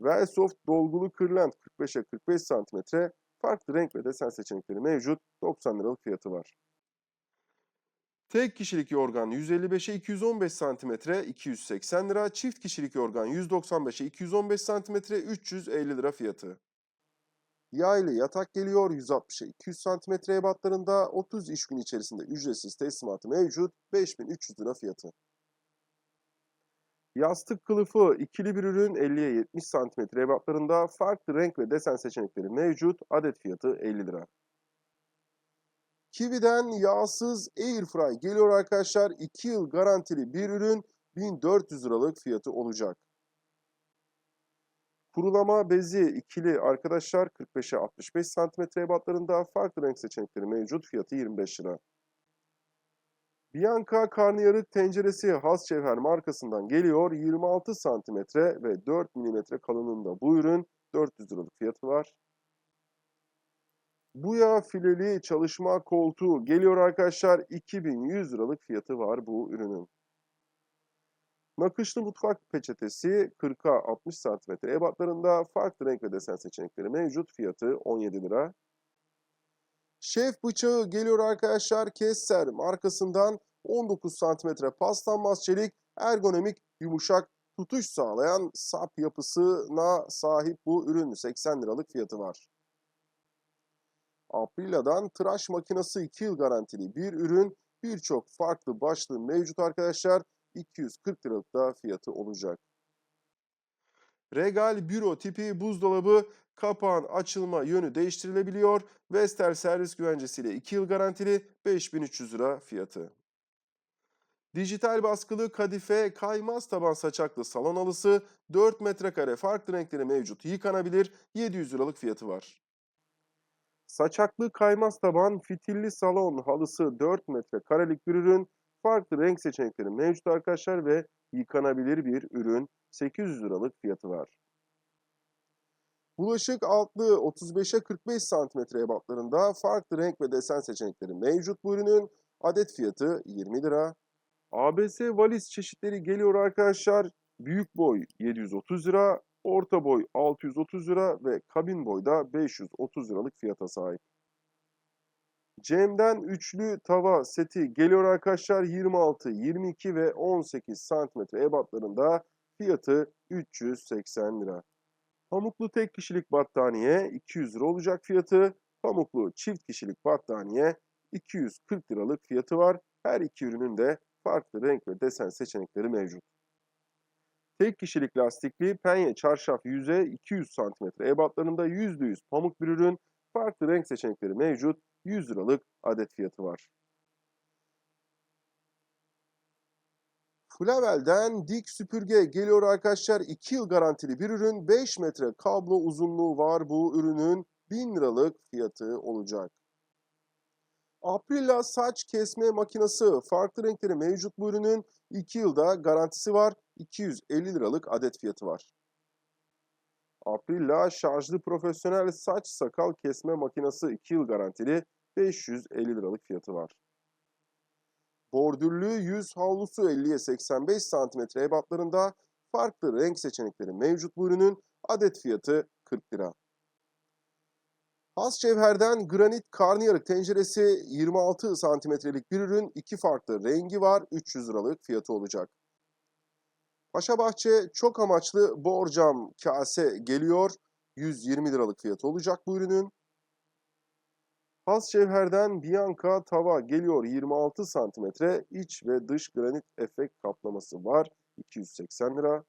Velsoft dolgulu kırlent 45'e 45 cm farklı renk ve desen seçenekleri mevcut 90 liralık fiyatı var. Tek kişilik yorgan 155'e 215 cm 280 lira, çift kişilik yorgan 195'e 215 cm 350 lira fiyatı. Yaylı yatak geliyor 160'a 200 cm ebatlarında 30 iş günü içerisinde ücretsiz teslimatı mevcut 5300 lira fiyatı. Yastık kılıfı ikili bir ürün 50'ye 70 cm ebatlarında farklı renk ve desen seçenekleri mevcut. Adet fiyatı 50 lira. Kiwi'den yağsız Airfry geliyor arkadaşlar. 2 yıl garantili bir ürün 1400 liralık fiyatı olacak. Kurulama bezi ikili arkadaşlar 45'e 65 cm ebatlarında farklı renk seçenekleri mevcut. Fiyatı 25 lira. Bianca karnıyarık tenceresi Has Cevher markasından geliyor. 26 cm ve 4 mm kalınlığında bu ürün 400 liralık fiyatı var. Buya fileli çalışma koltuğu geliyor arkadaşlar. 2100 liralık fiyatı var bu ürünün. Nakışlı mutfak peçetesi 40'a 60 cm ebatlarında farklı renk ve desen seçenekleri mevcut. Fiyatı 17 lira. Şef bıçağı geliyor arkadaşlar. Kesser markasından 19 cm paslanmaz çelik, ergonomik, yumuşak, tutuş sağlayan sap yapısına sahip bu ürün 80 liralık fiyatı var. Aprila'dan tıraş makinesi 2 yıl garantili bir ürün. Birçok farklı başlığı mevcut arkadaşlar. 240 liralık da fiyatı olacak. Regal büro tipi buzdolabı kapağın açılma yönü değiştirilebiliyor. Vestel servis güvencesiyle 2 yıl garantili 5300 lira fiyatı. Dijital baskılı kadife kaymaz taban saçaklı salon halısı 4 metrekare farklı renkleri mevcut yıkanabilir 700 liralık fiyatı var. Saçaklı kaymaz taban fitilli salon halısı 4 metrekarelik bir ürün farklı renk seçenekleri mevcut arkadaşlar ve yıkanabilir bir ürün 800 liralık fiyatı var. Bulaşık altlı 35'e 45 cm ebatlarında farklı renk ve desen seçenekleri mevcut bu ürünün adet fiyatı 20 lira. ABS valiz çeşitleri geliyor arkadaşlar. Büyük boy 730 lira, orta boy 630 lira ve kabin boyda 530 liralık fiyata sahip. Cem'den üçlü tava seti geliyor arkadaşlar 26, 22 ve 18 cm ebatlarında fiyatı 380 lira. Pamuklu tek kişilik battaniye 200 lira olacak fiyatı. Pamuklu çift kişilik battaniye 240 liralık fiyatı var. Her iki ürünün de farklı renk ve desen seçenekleri mevcut. Tek kişilik lastikli penye çarşaf yüze 200 cm ebatlarında %100 pamuk bir ürün. Farklı renk seçenekleri mevcut. 100 liralık adet fiyatı var. Flavel'den dik süpürge geliyor arkadaşlar. 2 yıl garantili bir ürün. 5 metre kablo uzunluğu var bu ürünün. 1000 liralık fiyatı olacak. Aprilla saç kesme makinesi farklı renkleri mevcut bu ürünün 2 yılda garantisi var. 250 liralık adet fiyatı var. Aprilla şarjlı profesyonel saç sakal kesme makinesi 2 yıl garantili 550 liralık fiyatı var. Bordürlü yüz havlusu 50'ye 85 cm ebatlarında farklı renk seçenekleri mevcut bu ürünün adet fiyatı 40 lira. Has cevherden granit karnıyarık tenceresi 26 santimetrelik bir ürün. iki farklı rengi var. 300 liralık fiyatı olacak. Paşabahçe çok amaçlı borcam kase geliyor. 120 liralık fiyatı olacak bu ürünün. Has cevherden Bianca tava geliyor 26 santimetre. iç ve dış granit efekt kaplaması var. 280 lira.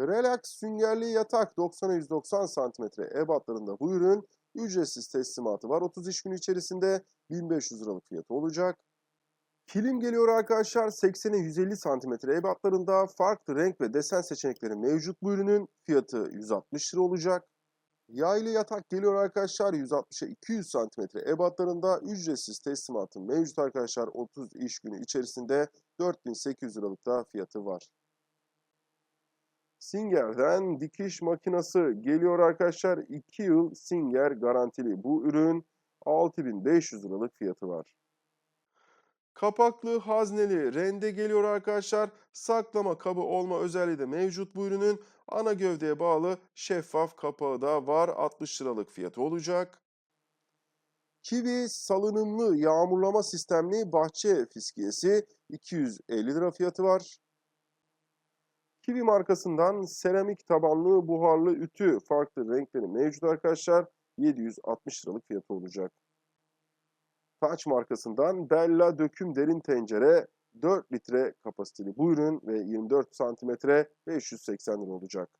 Relax süngerli yatak 90'a 190 cm ebatlarında bu ürün ücretsiz teslimatı var. 30 iş günü içerisinde 1500 liralık fiyatı olacak. Kilim geliyor arkadaşlar 80'e 150 santimetre ebatlarında farklı renk ve desen seçenekleri mevcut bu ürünün fiyatı 160 lira olacak. Yaylı yatak geliyor arkadaşlar 160'a 200 santimetre ebatlarında ücretsiz teslimatı mevcut arkadaşlar 30 iş günü içerisinde 4800 liralık da fiyatı var. Singer'den dikiş makinası geliyor arkadaşlar 2 yıl Singer garantili bu ürün 6500 liralık fiyatı var. Kapaklı hazneli rende geliyor arkadaşlar. Saklama kabı olma özelliği de mevcut bu ürünün. Ana gövdeye bağlı şeffaf kapağı da var. 60 liralık fiyatı olacak. Kiwi salınımlı yağmurlama sistemli bahçe fiskiyesi 250 lira fiyatı var. Kiwi markasından seramik tabanlı buharlı ütü farklı renkleri mevcut arkadaşlar. 760 liralık fiyatı olacak. Taç markasından Bella döküm derin tencere 4 litre kapasiteli bu ürün ve 24 santimetre 580 lira olacak.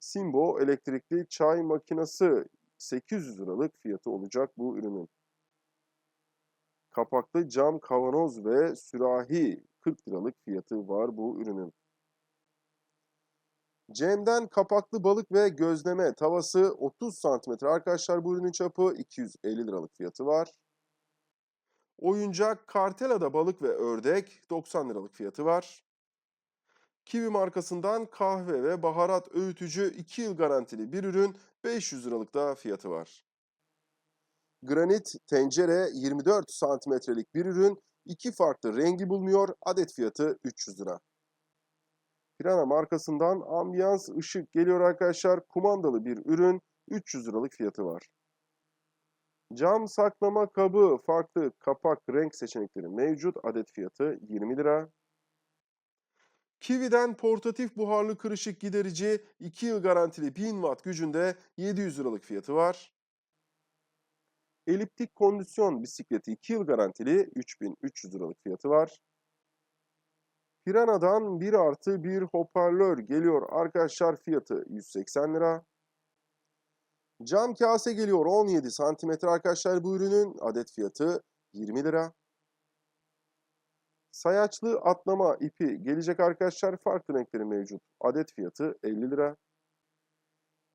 Simbo elektrikli çay makinesi 800 liralık fiyatı olacak bu ürünün. Kapaklı cam kavanoz ve sürahi 40 liralık fiyatı var bu ürünün. Cem'den kapaklı balık ve gözleme tavası 30 santimetre arkadaşlar bu ürünün çapı 250 liralık fiyatı var. Oyuncak Kartela'da balık ve ördek 90 liralık fiyatı var. Kiwi markasından kahve ve baharat öğütücü 2 yıl garantili bir ürün 500 liralık da fiyatı var. Granit tencere 24 santimetrelik bir ürün iki farklı rengi bulunuyor adet fiyatı 300 lira. Pirana markasından ambiyans ışık geliyor arkadaşlar. Kumandalı bir ürün 300 liralık fiyatı var. Cam saklama kabı farklı kapak renk seçenekleri mevcut. Adet fiyatı 20 lira. Kiwi'den portatif buharlı kırışık giderici 2 yıl garantili 1000 watt gücünde 700 liralık fiyatı var. Eliptik kondisyon bisikleti 2 yıl garantili 3300 liralık fiyatı var. Pirana'dan 1 artı 1 hoparlör geliyor arkadaşlar fiyatı 180 lira. Cam kase geliyor 17 santimetre arkadaşlar bu ürünün adet fiyatı 20 lira. Sayaçlı atlama ipi gelecek arkadaşlar farklı renkleri mevcut. Adet fiyatı 50 lira.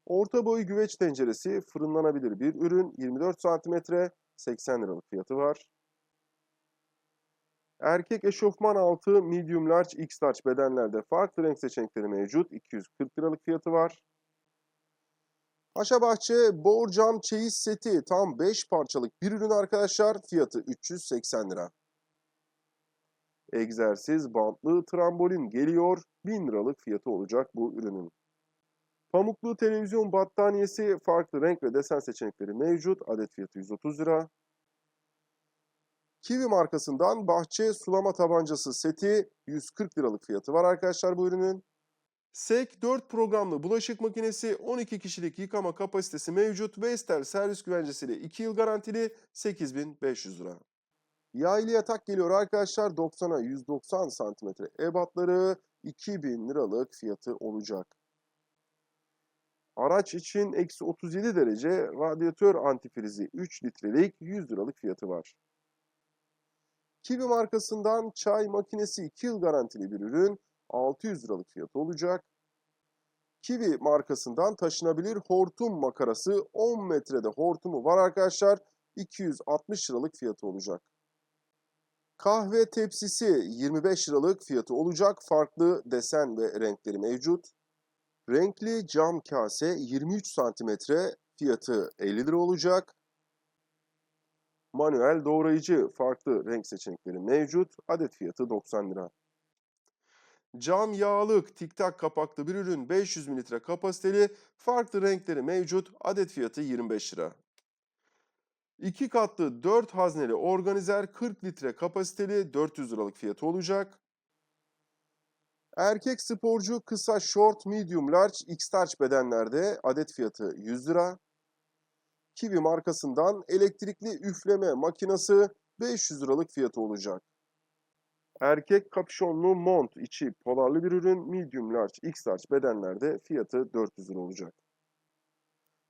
Orta boy güveç tenceresi fırınlanabilir bir ürün 24 santimetre 80 liralık fiyatı var. Erkek eşofman altı medium large x large bedenlerde farklı renk seçenekleri mevcut. 240 liralık fiyatı var. Paşabahçe borcam çeyiz seti tam 5 parçalık bir ürün arkadaşlar. Fiyatı 380 lira. Egzersiz bantlı trambolin geliyor. 1000 liralık fiyatı olacak bu ürünün. Pamuklu televizyon battaniyesi farklı renk ve desen seçenekleri mevcut. Adet fiyatı 130 lira. Kiwi markasından bahçe sulama tabancası seti 140 liralık fiyatı var arkadaşlar bu ürünün. SEK 4 programlı bulaşık makinesi 12 kişilik yıkama kapasitesi mevcut. Vestel servis güvencesiyle 2 yıl garantili 8500 lira. Yaylı yatak geliyor arkadaşlar 90'a 190 santimetre ebatları 2000 liralık fiyatı olacak. Araç için eksi 37 derece radyatör antifrizi 3 litrelik 100 liralık fiyatı var. Kiwi markasından çay makinesi 2 yıl garantili bir ürün 600 liralık fiyatı olacak. Kiwi markasından taşınabilir hortum makarası 10 metrede hortumu var arkadaşlar. 260 liralık fiyatı olacak. Kahve tepsisi 25 liralık fiyatı olacak. Farklı desen ve renkleri mevcut. Renkli cam kase 23 santimetre fiyatı 50 lira olacak. Manuel doğrayıcı farklı renk seçenekleri mevcut. Adet fiyatı 90 lira. Cam yağlık tiktak kapaklı bir ürün 500 mililitre kapasiteli farklı renkleri mevcut. Adet fiyatı 25 lira. 2 katlı 4 hazneli organizer 40 litre kapasiteli 400 liralık fiyatı olacak. Erkek sporcu kısa short medium large x large bedenlerde adet fiyatı 100 lira. Kiwi markasından elektrikli üfleme makinesi 500 liralık fiyatı olacak. Erkek kapşonlu mont içi polarlı bir ürün medium large x large bedenlerde fiyatı 400 lira olacak.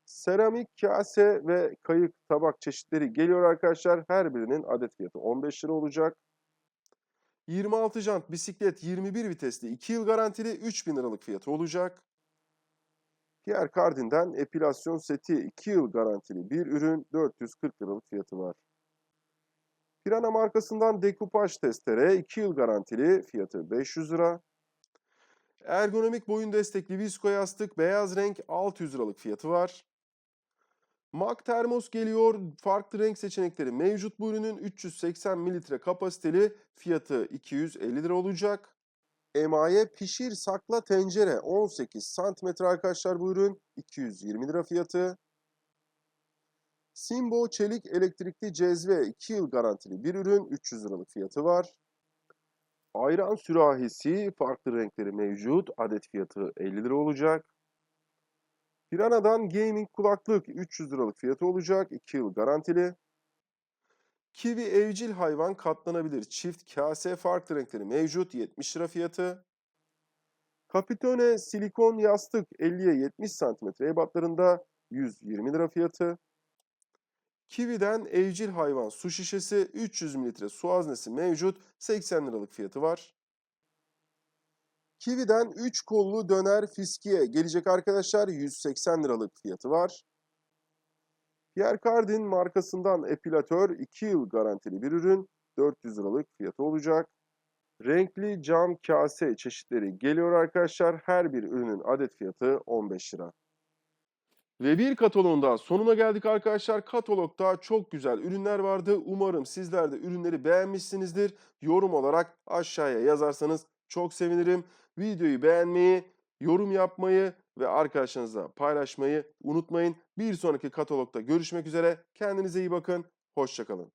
Seramik kase ve kayık tabak çeşitleri geliyor arkadaşlar. Her birinin adet fiyatı 15 lira olacak. 26 jant bisiklet 21 vitesli 2 yıl garantili 3000 liralık fiyatı olacak. Pierre Cardin'den epilasyon seti 2 yıl garantili bir ürün 440 liralık fiyatı var. Pirana markasından dekupaj testere 2 yıl garantili fiyatı 500 lira. Ergonomik boyun destekli visko yastık beyaz renk 600 liralık fiyatı var. Mac termos geliyor. Farklı renk seçenekleri mevcut bu ürünün 380 mililitre kapasiteli fiyatı 250 lira olacak. Emaye pişir sakla tencere 18 santimetre arkadaşlar bu ürün 220 lira fiyatı. Simbo çelik elektrikli cezve 2 yıl garantili bir ürün 300 liralık fiyatı var. Ayran sürahisi farklı renkleri mevcut. Adet fiyatı 50 lira olacak. Pirana'dan gaming kulaklık 300 liralık fiyatı olacak. 2 yıl garantili. Kiwi evcil hayvan katlanabilir çift kase farklı renkleri mevcut. 70 lira fiyatı. Capitone silikon yastık 50'ye 70 cm ebatlarında 120 lira fiyatı. Kiwi'den evcil hayvan su şişesi 300 mililitre su haznesi mevcut 80 liralık fiyatı var. Kiwi'den 3 kollu döner fiskiye gelecek arkadaşlar 180 liralık fiyatı var. Pierre Cardin markasından epilatör 2 yıl garantili bir ürün 400 liralık fiyatı olacak. Renkli cam kase çeşitleri geliyor arkadaşlar. Her bir ürünün adet fiyatı 15 lira. Ve bir kataloğun daha sonuna geldik arkadaşlar. Katalogda çok güzel ürünler vardı. Umarım sizler de ürünleri beğenmişsinizdir. Yorum olarak aşağıya yazarsanız çok sevinirim. Videoyu beğenmeyi, yorum yapmayı ve arkadaşlarınızla paylaşmayı unutmayın. Bir sonraki katalogda görüşmek üzere. Kendinize iyi bakın. Hoşçakalın.